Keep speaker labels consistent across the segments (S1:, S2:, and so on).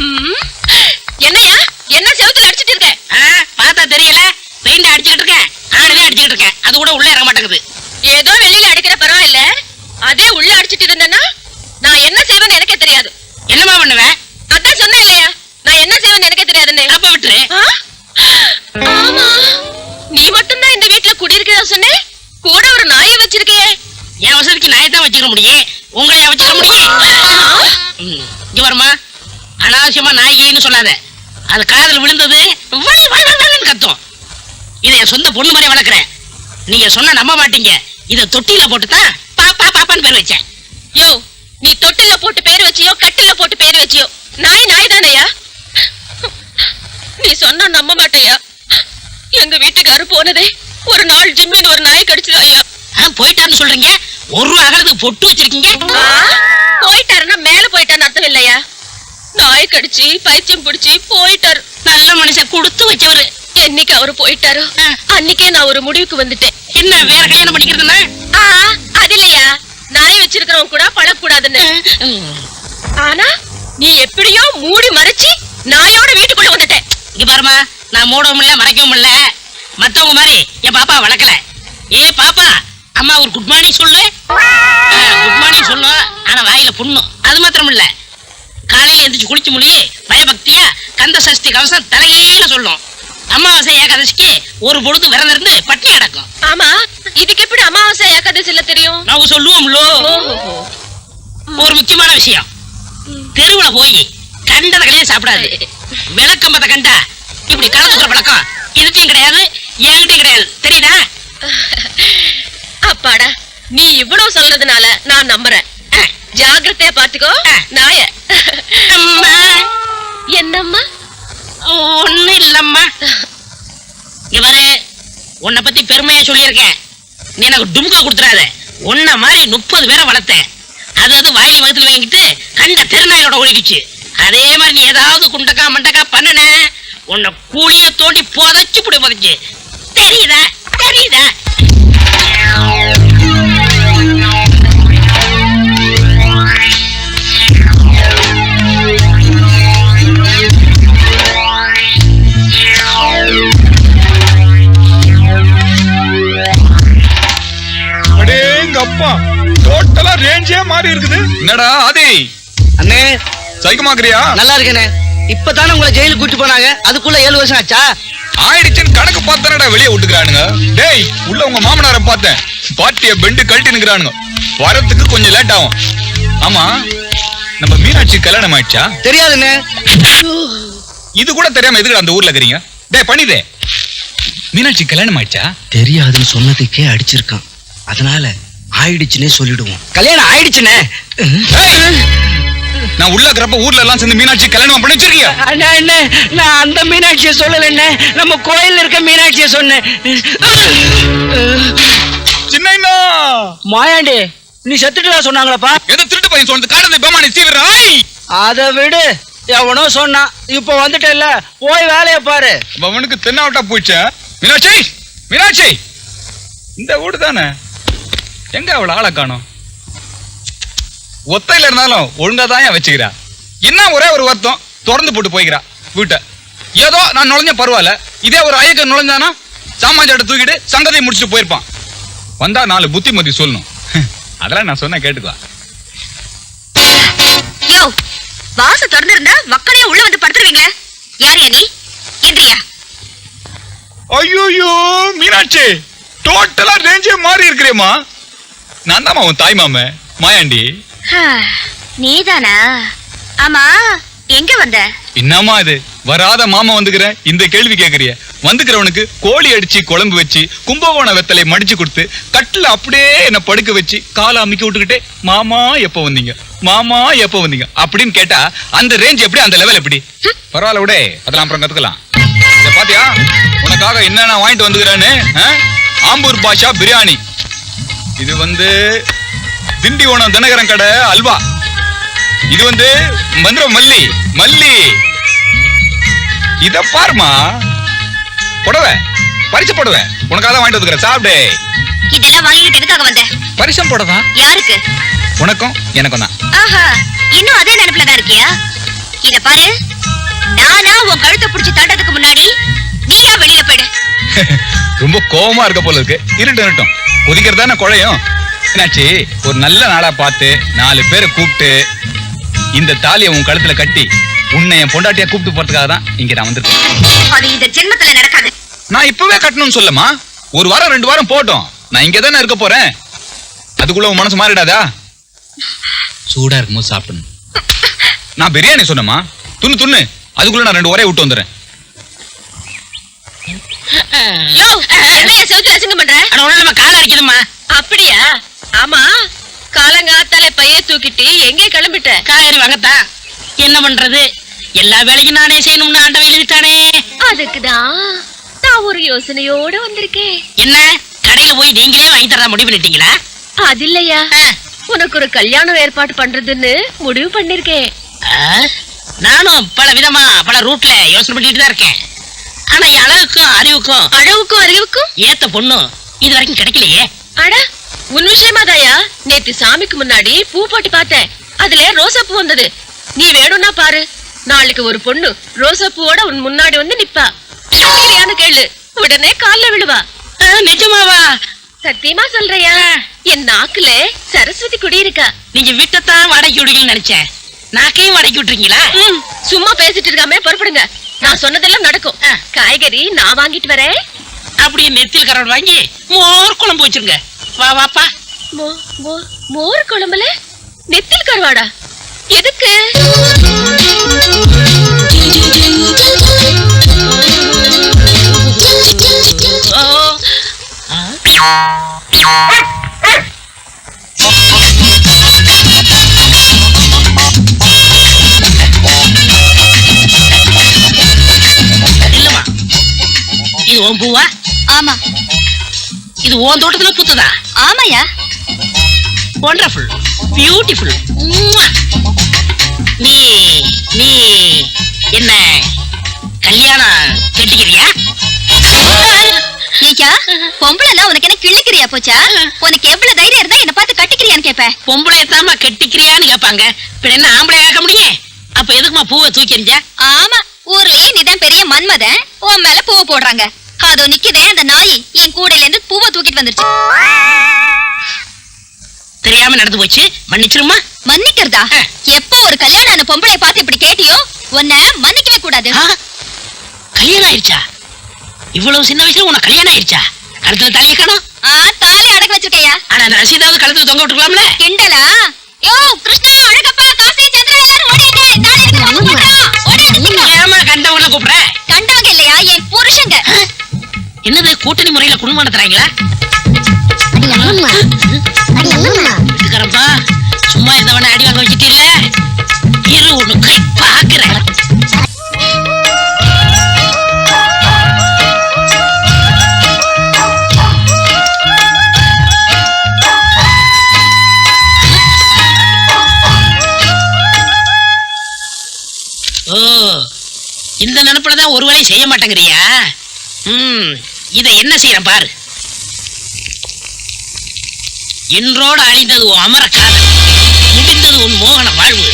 S1: ம். என்னய்யா என்ன செவுத்துல அடிச்சிட்டு இருக்க?
S2: பார்த்தா தெரியல. பெயிண்ட் அடிச்சுக்கிட்டு இருக்கேன். ஆடுதான் அடிச்சுக்கிட்டு இருக்கேன். அது கூட உள்ள இறங்க மாட்டேங்குது.
S1: ஏதோ வெளியில அடிக்கிற பரவாயில்ல. அதே உள்ள அடிச்சிட்டு இருந்தேன்னா நான் என்ன செய்வேன்னு எனக்கே தெரியாது.
S2: என்னம்மா பண்ணுவேன்
S1: அதான் சொன்னேன் இல்லையா? நான் என்ன செய்வேன்னு எனக்கே தெரியாதுன்னு.
S2: அப்ப விட்டுரு?
S1: ஆமா. நீ மட்டும்தான் இந்த வீட்டுல குடியிருக்கிறதா சொன்னே? கூட ஒரு நாயை வச்சிருக்கியே.
S2: என் வசதிக்கு நாயை தான் வச்சுக்க முடியும். உங்களையா வச்சுக்க முடியும்? இங்க வருமா அனாவசியமா நாய்கைன்னு சொல்லாத. அது காதுல விழுந்தது கத்தும். இதை என் சொந்த பொண்ணு மாதிரி வளர்க்குறேன். நீங்க சொன்னா நம்ப மாட்டீங்க. இதை தொட்டில போட்டு தான் பாப்பா பாப்பான்னு பேர் வச்சேன்.
S1: யோ நீ தொட்டில போட்டு பேர் வச்சியோ கட்டில போட்டு பேர் வச்சியோ? நாய் நாய் தானையா நீ சொன்னா நம்ப மாட்டேயா? எங்க வீட்டுக்காரு போனதே ஒரு நாள் ஜிம்மின்னு ஒரு நாய் கடிச்சதாயா?
S2: போயிட்டான்னு சொல்றீங்க. ஒரு அகலத்துக்கு பொட்டு வச்சிருக்கீங்க.
S1: போயிட்டாருன்னா மேல போயிட்டான்னு அர்த்தம் இல்லையா? நாய் கடிச்சு பைத்தியம் பிடிச்சு போயிட்டாரு.
S2: நல்ல மனுஷன் கொடுத்து வச்சவரு.
S1: என்னைக்கு அவரு போயிட்டாரோ. அன்னைக்கே நான் ஒரு முடிவுக்கு வந்துட்டேன்.
S2: என்ன வேற கல்யாணம் பண்ணிக்கிறதுன்னா
S1: ஆ அது இல்லையா? நாய் வச்சிருக்கிறவங்க கூட பழக்கூடாதுன்னு ஆனா நீ எப்படியோ மூடி மறைச்சு நாயோட வீட்டுக்குள்ள வந்துட்ட
S2: இங்க பாருமா நான் மூடவும் முடியல மறைக்கவும் முடியல மத்தவங்க மாதிரி என் பாப்பா வளர்க்கல. ஏ பாப்பா அம்மா ஒரு குட் மார்னிங் சொல்லு. குட் மார்னிங் சொல்லும் ஆனா வாயில புண்ணும் அது மாத்திரம் இல்ல. எந்திரிச்சு குளிச்சு மொழி பயபக்தியா கந்த சஷ்டி கவசம் தலையில சொல்லும். அமாவாசை ஏகாதசிக்கு ஒரு பொழுது விரதம் இருந்து பட்டினி அடக்கும்.
S1: ஆமா இதுக்கு எப்படி அமாவாசை ஏகாதசில தெரியும்?
S2: நாங்க சொல்லுவோம்லோ ஒரு முக்கியமான விஷயம். தெருவுல போய் கண்டத கடையே சாப்பிடாது. விளக்கம்பத்தை கண்டா இப்படி கலந்துக்கிற பழக்கம் இதுக்கும் கிடையாது என்கிட்டயும் கிடையாது. தெரியுதா?
S1: அப்பாடா நீ இவ்வளவு சொல்றதுனால நான் நம்புறேன். ஜாகிரதையா பாத்துக்கோ. நாய.
S2: அம்மா.
S1: என்னம்மா?
S2: ஒண்ணு இல்லம்மா. இவரு உன்னை பத்தி பெருமையா சொல்லியிருக்கேன். நீ எனக்கு டும்கா கொடுத்துறாத உன்ன மாதிரி முப்பது பேரை வளர்த்தேன். அது அது வாயில வகுத்துல வாங்கிட்டு கண்ட தெருநாயோட ஒழிக்குச்சு அதே மாதிரி நீ ஏதாவது குண்டக்கா மண்டக்கா பண்ணுன உன்னை கூலிய தோண்டி புதைச்சு புடி புதைச்சு. தெரியுதா? தெரியுதா?
S3: ரேஞ்சே மாறி இருக்குது. என்னடா ஆதி?
S4: அண்ணே.
S3: சைக்கமாக்குறியா?
S4: நல்லா இருக்கேனே. இப்பதானே உங்களை ஜெயிலுக்கு கூட்டி போனாங்க. அதுக்குள்ள ஏழு வருஷம் ஆச்சா?
S3: ஆயிடுச்சுன்னு கணக்கு பார்த்தானடா வெளியே விட்டுக்கிறானுங்க. டேய் உள்ள உங்க மாமனாரை பார்த்தேன். பாட்டிய பெண்டு கழட்டி நிக்கிறானுங்க. வரத்துக்கு கொஞ்சம் லேட் ஆகும். ஆமா நம்ம மீனாட்சி கல்யாணம் ஆயிடுச்சா?
S4: தெரியாதுண்ணே.
S3: இது கூட தெரியாம எதுக்கு அந்த ஊர்ல இருக்கிறீங்க டேய் பண்ணிதே மீனாட்சி கல்யாணம் ஆயிடுச்சா?
S4: தெரியாதுன்னு சொன்னதுக்கே அடிச்சிருக்கான். அதனால ஆயிடுச்சுன்னே சொல்லிடுவோம். கல்யாணம் ஆயிடுச்சுண்ணே
S3: ஏய், நான் உள்ள இருக்கிறப்ப ஊர்ல எல்லாம் சேர்ந்து மீனாட்சி கல்யாணம் பண்ணி வச்சிருக்கீங்க
S4: அண்ணா அண்ணே நான் அந்த மீனாட்சியை சொல்லலண்ணே. நம்ம கோயில்ல இருக்க மீனாட்சியை சொன்னேன்.
S3: சின்ன
S4: மாயாண்டி நீ செத்துட்டதா சொன்னாங்களப்பா.
S3: எந்த திருட்டு பையன் சொன்னது காரணத்தை பேமா நீ சீவிராய்
S4: அதை விடு. எவனோ சொன்னான். இப்ப வந்துட்டல்ல. போய் வேலையை பாரு.
S3: அவனுக்கு தென்னாவட்டா போயிடுச்சா. மீனாட்சி! மீனாட்சி! இந்த வீடு தானே? எங்க அவள ஆளை காணோம்? ஒத்தையில இருந்தாலும் ஒழுங்கா தான் வச்சுக்கிறா? என்ன ஒரே ஒரு வருத்தம் திறந்து போட்டு போய்க்கிறா வீட்டை. ஏதோ நான் நுழைஞ்ச பரவாயில்ல. இதே ஒரு ஐயக்க நுழைஞ்சானா சாமான்சாட்டை தூக்கிட்டு சங்கதியை முடிச்சுட்டு போயிருப்பான். வந்தா நாலு புத்திமதி சொல்லணும். அதெல்லாம் நான் சொன்ன கேட்டுக்குவா
S1: யோ வாச திறந்திருந்தா மக்களே உள்ள வந்து படுத்துருவீங்களே யார் நீ எந்திரியா.
S3: ஐயோ மீனாட்சி டோட்டலா ரேஞ்சே மாறி இருக்கிறேம்மா. நான் தான் உன் தாய் மாம மாயாண்டி.
S1: நீதானா? ஆமா எங்க வந்த?
S3: என்னம்மா இது? வராத மாமா வந்துக்கிற இந்த கேள்வி கேக்குறிய. வந்துக்கிறவனுக்கு கோழி அடிச்சு குழம்பு வச்சு கும்பகோண வெத்தலை மடிச்சு கொடுத்து கட்டில அப்படியே என்ன படுக்க வச்சு காலை அமுக்கி விட்டுக்கிட்டே மாமா எப்ப வந்தீங்க? மாமா எப்ப வந்தீங்க? அப்படின்னு கேட்டா அந்த ரேஞ்ச் எப்படி அந்த லெவல் எப்படி? பரவாயில்ல விடே. அதெல்லாம் அப்புறம் கத்துக்கலாம். பாத்தியா? உனக்காக என்னென்ன வாங்கிட்டு வந்துக்கிறேன்னு? ஆம்பூர் பாஷா பிரியாணி. இது வந்து திண்டி ஓணம் தினகரன் கடை அல்வா. இது வந்து மந்திர மல்லி மல்லி. இத பாருமா புடவை. பரிசு புடவை. உனக்காக தான் வாங்கிட்டு வந்துக்கிறேன் சாப்பிடு.
S1: இதெல்லாம் வாங்கிட்டு எதுக்காக வந்தேன்
S3: பரிசம் புடவா.
S1: யாருக்கு?
S3: உனக்கும் எனக்கும் தான்.
S1: ஆஹா இன்னும் அதே நினைப்புல தான் இருக்கியா? இத பாரு.
S3: நானா உன் கழுத்தை பிடிச்சி தண்டதுக்கு முன்னாடி ரொம்ப கோவமா இருக்க போல இருக்கு. இருட்டும் இருட்டும். கொதிக்கிறது தானே குழையும்? என்னாச்சு? ஒரு நல்ல நாளா பார்த்து நாலு பேரை கூப்பிட்டு இந்த தாலியை உன் கழுத்துல கட்டி உன்னை என் பொண்டாட்டியா கூப்பிட்டு போறதுக்காக தான் இங்க நான் வந்திருக்கேன்.
S1: அது இந்த ஜென்மத்துல நடக்காது.
S3: நான் இப்பவே கட்டணும்னு சொல்லமா ஒரு வாரம் ரெண்டு வாரம் போட்டோம் நான் இங்க தானே இருக்க போறேன். அதுக்குள்ள உன் மனசு மாறிடாதா? சூடா இருக்கும்போது சாப்பிடணும். நான் பிரியாணி சொன்னமா துண்ணு துண்ணு அதுக்குள்ள நான் ரெண்டு ஒரே விட்டு வந்துடுறேன்.
S1: யோ என்னைய செவுத்துல அசிங்கம் பண்ற?
S2: அட நம்ம கால அடிக்கணுமா
S1: அப்படியா? ஆமா காலங்காத்தால பைய தூக்கிட்டு எங்கே கிளம்பிட்ட?
S2: காய்கறி வாங்கத்தான் என்ன பண்றது? எல்லா வேலையும் நானே செய்யணும்னு ஆண்டவன் எழுதிட்டானே.
S1: அதுக்குதான் நான் ஒரு யோசனையோட வந்திருக்கேன்.
S2: என்ன? கடையில போய் நீங்களே வாங்கி தரதா முடிவு பண்ணிட்டீங்களா?
S1: அது இல்லையா. உனக்கு ஒரு கல்யாணம் ஏற்பாடு பண்றதுன்னு முடிவு பண்ணிருக்கேன்.
S2: நானும் பல விதமா பல ரூட்ல யோசனை பண்ணிட்டு தான் இருக்கேன். ஆனா அழகுக்கும் அறிவுக்கும்
S1: அழகுக்கும் அறிவுக்கும்?
S2: ஏத்த பொண்ணு இது வரைக்கும் கிடைக்கலையே.
S1: அட உன் விஷயமாதாயா நேத்து சாமிக்கு முன்னாடி பூ போட்டு பார்த்தேன். அதுல ரோசா பூ வந்தது. நீ வேணும்னா பாரு. நாளைக்கு ஒரு பொண்ணு ரோசா பூவோட உன் முன்னாடி வந்து நிப்பா. கட்டிக்கிறியான்னு கேளு. உடனே கால்ல விழுவா.
S2: நிஜமாவா?
S1: சத்தியமா சொல்றியா? என் நாக்குல சரஸ்வதி குடி இருக்கா?
S2: நீங்க வீட்டைத்தான் வாடகைக்கு விடுவீங்கன்னு நினைச்சேன். நாக்கையும் வாடகைக்கு விட்டுருக்கீங்களா?
S1: ம், சும்மா பேசிட்டு இருக்காம புறப்படுங்க. நான் சொன்னதெல்லாம் நடக்கும். காய்கறி நான் வாங்கிட்டு வரேன்.
S2: அப்படியே நெத்தில் கரவன் வாங்கி மோர் குழம்பு வச்சிருங்க. வா வாப்பா
S1: மோர் குழம்புல? நெத்தில் கருவாடா எதுக்கு?
S2: பூவா?
S5: ஆமா.
S2: இது உன் தோட்டத்துல பூத்துதா?
S5: ஆமாயா
S2: ஒண்டர்ஃபுல் பியூட்டிஃபுல் நீ நீ என்ன கல்யாணம் கட்டிக்கிறியா?
S5: ஏய்யா பொம்பளைனா உனக்கு என்ன கிள்ளுக்கிறியா போச்சா? உனக்கு எவ்வளவு தைரியம் இருந்தா என்ன பார்த்து கட்டிக்கிறியான்னு கேப்ப
S2: பொம்பளை தாமா கட்டிக்கிறியான்னு கேட்பாங்க பின்ன என்ன ஆம்பளை கேட்க முடியும் அப்ப எதுக்குமா பூவை தூக்கி எறிஞ்ச
S5: ஆமா ஊர்லயே நீதான் பெரிய மன்மதன். உன் மேல பூவை போடுறாங்க. அதோ நிக்குதே அந்த நாய் என் கூடையில இருந்து பூவை தூக்கிட்டு வந்துருச்சு.
S2: தெரியாம நடந்து போச்சு. மன்னிச்சிருமா?
S5: மன்னிக்கிறதா. எப்போ ஒரு கல்யாணம் ஆன பொம்பளைய பார்த்து இப்படி கேட்டியோ உன்னை மன்னிக்கவே கூடாது.
S2: கல்யாணம் ஆயிடுச்சா இவ்வளவு சின்ன வயசுல உனக்கு கல்யாணம் ஆயிடுச்சா கழுத்துல தலையை காணும்
S5: ஆ தாலி அடக்க வச்சிருக்கையா
S2: ஆனா ரசீதாவது கழுத்துல தொங்க விட்டுருக்கலாம்ல
S5: கிண்டலா? யோ கிருஷ்ணா
S2: கூட்டணி முறையில குடும்பம் வீட்டுக்காரப்பா சும்மா இருந்தவன அடி வாங்க வச்சுட்டு இல்ல. இரு ஒண்ணு கை பாக்குறேன் ஓ இந்த நினைப்புல தான் ஒரு வேலையும் செய்ய மாட்டேங்கிறியா? ம். இதை என்ன செய்யறேன் பாரு. என்றோடு அழிந்தது உன் அமர காதல் முடிந்தது உன் மோகன வாழ்வு.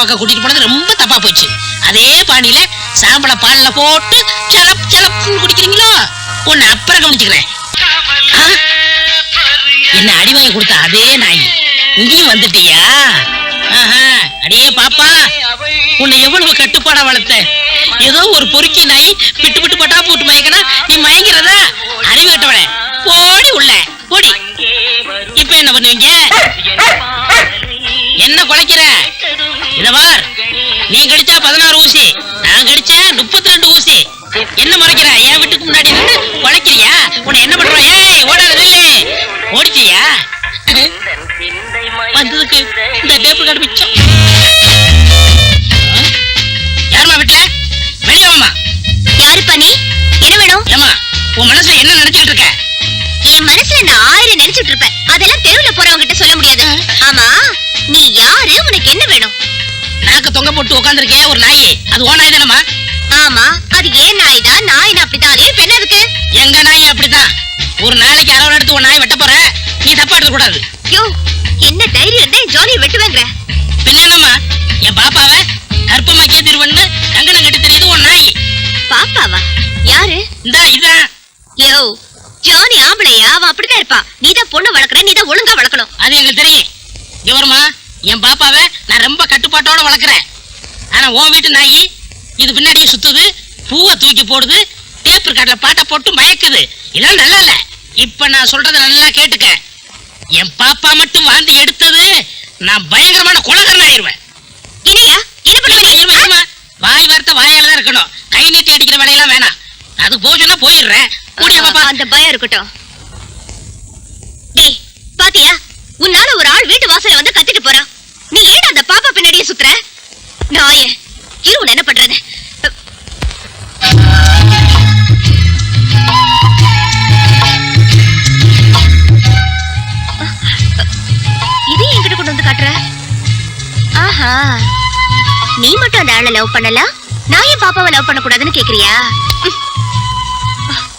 S2: பார்க்க கூட்டிட்டு போனது ரொம்ப தப்பா போச்சு. அதே பாணியில சாம்பள பால்ல போட்டு சலப் சலப்னு குடிக்கிறீங்களோ? உன்னை அப்புறம் கவனிச்சுக்கிறேன். என்ன அடிவாய் கொடுத்த அதே நாய். இங்கேயும் வந்துட்டியா? அடியே பாப்பா உன்னை எவ்வளவு கட்டுப்பாடா வளர்த்த ஏதோ ஒரு பொறுக்கி நாய் பிட்டு பிட்டு பட்டா போட்டு மயக்கனா நீ மயங்கிறதா? அறிவாட்டவள போடி உள்ள போடி. இப்ப என்ன பண்ணுவீங்க? என்ன குலைக்கிற? இத பார். நீ கடிச்சா பதினாறு ஊசி நான் கடிச்சா முப்பத்தி ரெண்டு ஊசி. என்ன மறைக்கிற? என் வீட்டுக்கு முன்னாடி நின்று குலைக்கிறியா உன்னை என்ன பண்ற ஏய் ஓடாத நில்லு ஓடிச்சியா வந்ததுக்கு இந்த டேபிள் கார்டு மிச்சம். ஆ? யாரும்மா வீட்டுல வெளியே வாம்மா.
S5: யாருப்பா நீ? என்ன வேணும்?
S2: ஏமா உன் மனசுல என்ன நினைச்சிட்டு இருக்க?
S5: என் மனசுல நான் ஆயிரம் நினைச்சிட்டு இருப்பேன். அதெல்லாம்
S2: தொங்க போட்டு உட்காந்துருக்கே ஒரு நாய். அது ஓ நாய் தானம்மா?
S5: ஆமா அது ஏன் நாய் தான் நாய் அப்படிதான் இப்ப என்ன இருக்கு?
S2: எங்க நாய் அப்படிதான் ஒரு நாளைக்கு அரவணை எடுத்து ஒரு நாய் வெட்ட போற? நீ தப்பா எடுக்க கூடாது
S5: யோ என்ன தைரியம் இருந்தா என் ஜாலியை வெட்டுவேங்கிற.
S2: பின்ன என்னம்மா? என் பாப்பாவ கற்பமாக்கிய திருவண்ணு கங்கணம் கட்டி தெரியுது ஒரு நாய்.
S5: பாப்பாவா? யாரு?
S2: இந்தா இதான்
S5: யோ ஜானி ஆம்பளையா? அவன் அப்படிதான் இருப்பான் நீதான் பொண்ணு வளர்க்கற நீதான் ஒழுங்கா வளர்க்கணும்.
S2: அது எங்களுக்கு தெரியும். இவருமா என் பாப்பாவை நான் ரொம்ப கட்டுப்பாட்டோட வளர்க்குறேன். ஆனா உன் வீட்டு நாய். இது பின்னாடியே சுத்துது பூவை தூக்கி போடுது டேப் ரெக்கார்ட்ல பாட்டை போட்டு மயக்குது. இதெல்லாம் நல்லா இல்ல. இப்ப நான் சொல்றத நல்லா கேட்டுக்க. என் பாப்பா மட்டும் வாந்தி எடுத்தது நான் பயங்கரமான கொலகரன் ஆயிருவேன்.
S5: என்னையா? என்ன
S2: இருமா,
S5: பண்ணுவ
S2: இருமா, இருமா. வாய் வார்த்தை வாயால தான் இருக்கணும். கை நீட்டி அடிக்கிற வேலையெல்லாம் வேணாம். அது போச்சுன்னா போயிடுறேன். கூடிய பாப்பா
S5: அந்த பயம் இருக்கட்டும். டேய் பாத்தியா? உன்னால ஒரு ஆள் வீட்டு வாசல்ல வந்து கத்திட்டு போறான். நீ ஏன் அந்த பாப்பா பின்னாடியே சுத்துற? நீ மட்டும் அந்த ஆளை லவ் பண்ணல? நான் ஏன் பாப்பாவை லவ் பண்ண கூடாதுன்னு கேக்குறியா?